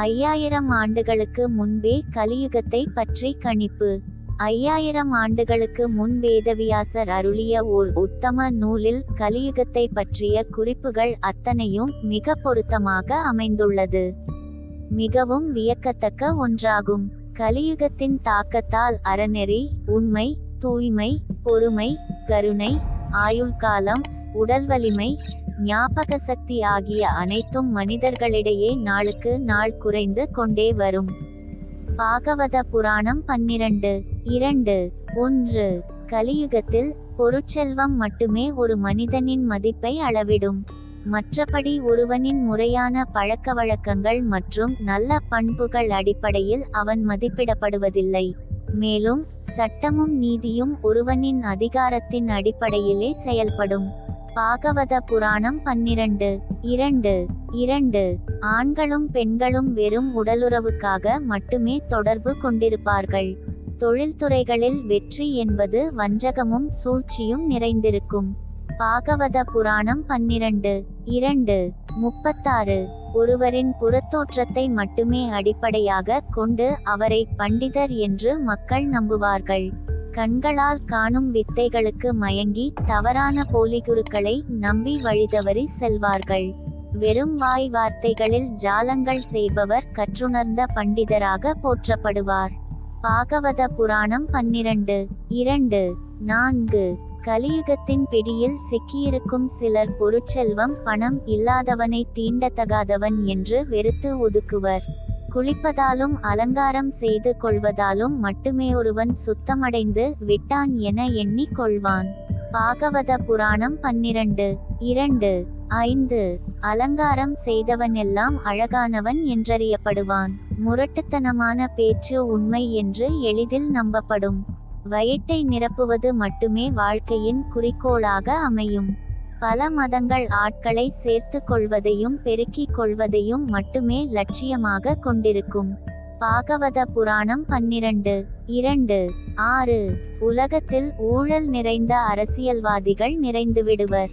ஐயாயிரம் ஆண்டுகளுக்கு முன்பே கலியுகத்தை பற்றி கணிப்பு. ஐயாயிரம் ஆண்டுகளுக்கு முன் வேதவியாசர் அருளிய ஓர் உத்தம நூலில் கலியுகத்தை பற்றிய குறிப்புகள் அத்தனையும் மிக பொருத்தமாக அமைந்துள்ளது. மிகவும் வியக்கத்தக்க ஒன்றாகும். கலியுகத்தின் தாக்கத்தால் அறநெறி உண்மை தூய்மை பொறுமை கருணை ஆயுள்காலம் உடல் வலிமை ஞாபக சக்தி ஆகிய அனைத்தும் மனிதர்களிடையே நாளுக்கு நாள் குறைந்து கொண்டே வரும். பாகவத புராணம் பன்னிரண்டு இரண்டு ஒன்று. கலியுகத்தில் பொருட்செல்வம் மட்டுமே ஒரு மனிதனின் மதிப்பை அளவிடும். மற்றபடி ஒருவனின் முறையான பழக்க வழக்கங்கள் மற்றும் நல்ல பண்புகள் அடிப்படையில் அவன் மதிப்பிடப்படுவதில்லை. மேலும் சட்டமும் நீதியும் ஒருவனின் அதிகாரத்தின் அடிப்படையிலே செயல்படும். பாகவத புராணம் பன்னிரண்டு. இரண்டு. இரண்டு. ஆண்களும் பெண்களும் வெறும் உடலுறவுக்காக மட்டுமே தொடர்பு கொண்டிருப்பார்கள். தொழில்துறைகளில் வெற்றி என்பது வஞ்சகமும் சூழ்ச்சியும் நிறைந்திருக்கும். பாகவத புராணம் பன்னிரண்டு. இரண்டு. முப்பத்தாறு. ஒருவரின் புறத்தோற்றத்தை மட்டுமே அடிப்படையாக கொண்டு அவரை பண்டிதர் என்று மக்கள் நம்புவார்கள். கண்களால் காணும் வித்தைகளுக்கு மயங்கி தவறான போலிகுருக்களை நம்பி வழிதவறி செல்வார்கள். வெறும் வாய் வார்த்தைகளில் ஜாலங்கள் செய்பவர் கற்றுணர்ந்த பண்டிதராக போற்றப்படுவார். பாகவத புராணம் பன்னிரண்டு இரண்டு நான்கு. கலியுகத்தின் பிடியில் சிக்கியிருக்கும் சிலர் பொருட்செல்வம் பணம் இல்லாதவனை தீண்டத்தகாதவன் என்று வெறுத்து ஒதுக்குவர். குளிப்பதாலும் அலங்காரம் செய்து கொள்வதாலும் மட்டுமே ஒருவன் சுத்தமடைந்து விட்டான் என எண்ணிக் கொள்வான். பாகவத புராணம் பன்னிரண்டு இரண்டு ஐந்து. அலங்காரம் செய்தவனெல்லாம் அழகானவன் என்றறியப்படுவான். முரட்டுத்தனமான பேச்சு உண்மை என்று எளிதில் நம்பப்படும். வயிற்றை நிரப்புவது மட்டுமே வாழ்க்கையின் குறிக்கோளாக அமையும். பல மதங்கள் ஆட்களை சேர்த்து கொள்வதையும் பெருக்கிக் கொள்வதையும் மட்டுமே லட்சியமாக கொண்டிருக்கும். பாகவத புராணம் பன்னிரண்டு இரண்டு ஆறு. உலகத்தில் ஊழல் நிறைந்த அரசியல்வாதிகள் நிறைந்துவிடுவர்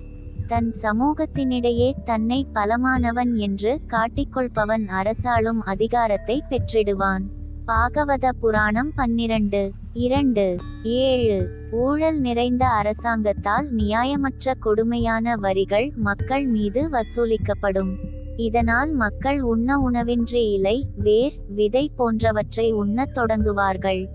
தன் சமூகத்தினிடையே தன்னை பலமானவன் என்று காட்டிக்கொள்பவன் அரசாளும் அதிகாரத்தை பெற்றிடுவான். பாகவத புராணம் பன்னிரண்டு இரண்டு. ஏழு. ஊழல் நிறைந்த அரசாங்கத்தால் நியாயமற்ற கொடுமையான வரிகள் மக்கள் மீது வசூலிக்கப்படும். இதனால் மக்கள் உண்ண உணவின்றி இலை வேர் விதை போன்றவற்றை உண்ணத் தொடங்குவார்கள்.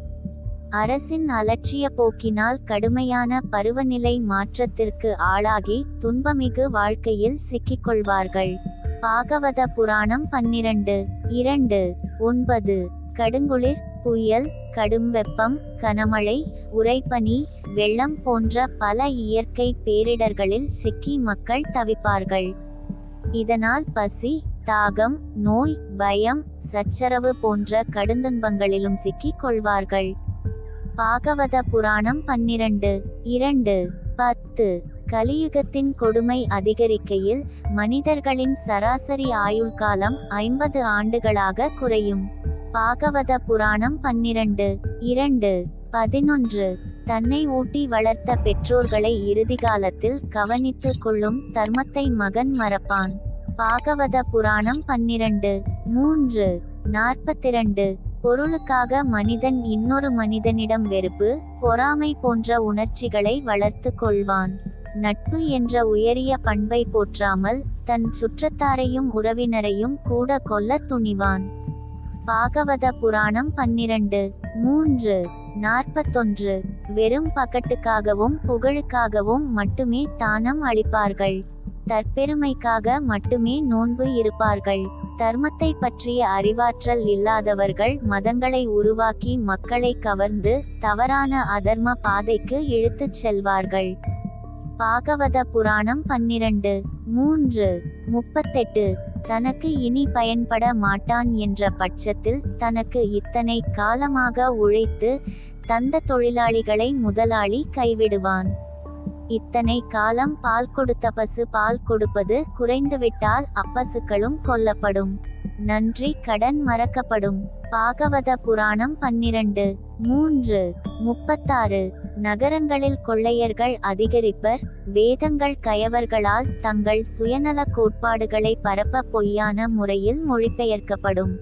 அரசின் அலட்சிய போக்கினால் கடுமையான பருவநிலை மாற்றத்திற்கு ஆளாகி துன்பமிகு வாழ்க்கையில் சிக்கிக்கொள்வார்கள். பாகவத புராணம் பன்னிரண்டு. இரண்டு. ஒன்பது. கடுங்குளிர் புயல் கடும் வெப்பம் கனமழை உறைபனி வெள்ளம் போன்ற பல இயற்கை பேரிடர்களில் சிக்கி மக்கள் தவிப்பார்கள். இதனால் பசி தாகம் நோய் பயம் சச்சரவு போன்ற கடுந்துன்பங்களிலும் சிக்கிக் கொள்வார்கள். பாகவத புராணம் பன்னிரண்டு இரண்டு பத்து. கலியுகத்தின் கொடுமை அதிகரிக்கையில் மனிதர்களின் சராசரி ஆயுள் காலம் ஐம்பது ஆண்டுகளாக குறையும். பாகவத புராணம் பன்னிரண்டு இரண்டு பதினொன்று. தன்னை ஊட்டி வளர்த்த பெற்றோர்களை இறுதி காலத்தில் கவனித்து கொள்ளும் தர்மத்தை மகன் மறப்பான். பாகவத புராணம் பன்னிரண்டு மூன்று நாற்பத்திரண்டு. பொருளுக்காக மனிதன் இன்னொரு மனிதனிடம் வெறுப்பு பொறாமை போன்ற உணர்ச்சிகளை வளர்த்து கொள்வான். நட்பு என்ற உயரிய பண்பை போற்றாமல் தன் சுற்றத்தாரையும் உறவினரையும் கூட கொல்ல துணிவான். பாகவத புராணம் பன்னிரண்டு மூன்று நாற்பத்தொன்று வெறும் பகட்டுக்காகவும் புகழுக்காகவும் மட்டுமே தானம் அளிப்பார்கள். தற்பெருமைக்காக மட்டுமே நோன்பு இருப்பார்கள். தர்மத்தை பற்றிய அறிவாற்றல் இல்லாதவர்கள் மதங்களை உருவாக்கி மக்களை கவர்ந்து தவறான அதர்ம பாதைக்கு இழுத்துச் செல்வார்கள். பாகவத புராணம் பன்னிரண்டு மூன்று முப்பத்தெட்டு தனக்கு இனி பயன்பட மாட்டான் என்ற பட்சத்தில் தனக்கு இத்தனை காலமாக உழைத்து தந்த தொழிலாளிகளை முதலாளி கைவிடுவான். இத்தனை காலம் பால் கொடுத்த பசு பால் கொடுப்பது குறைந்துவிட்டால் அப்பசுக்களும் கொல்லப்படும். நன்றி கடன் மறக்கப்படும். பாகவத புராணம் பன்னிரண்டு மூன்று முப்பத்தாறு நகரங்களில் கொள்ளையர்கள் அதிகரிப்பர் வேதங்கள் கயவர்களால் தங்கள் சுயநல கோட்பாடுகளை பரப்ப பொய்யான முறையில் மொழிபெயர்க்கப்படும்.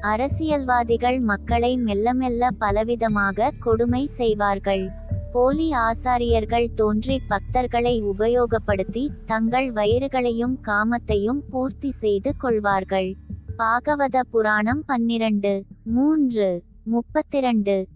அரசியல்வாதிகள் மக்களை மெல்ல மெல்ல பலவிதமாக கொடுமை செய்வார்கள். போலி ஆசாரியர்கள் தோன்றி பக்தர்களை உபயோகப்படுத்தி தங்கள் வயிறுகளையும் காமத்தையும் பூர்த்தி செய்து கொள்வார்கள். பாகவத புராணம் பன்னிரண்டு மூன்று முப்பத்திரண்டு.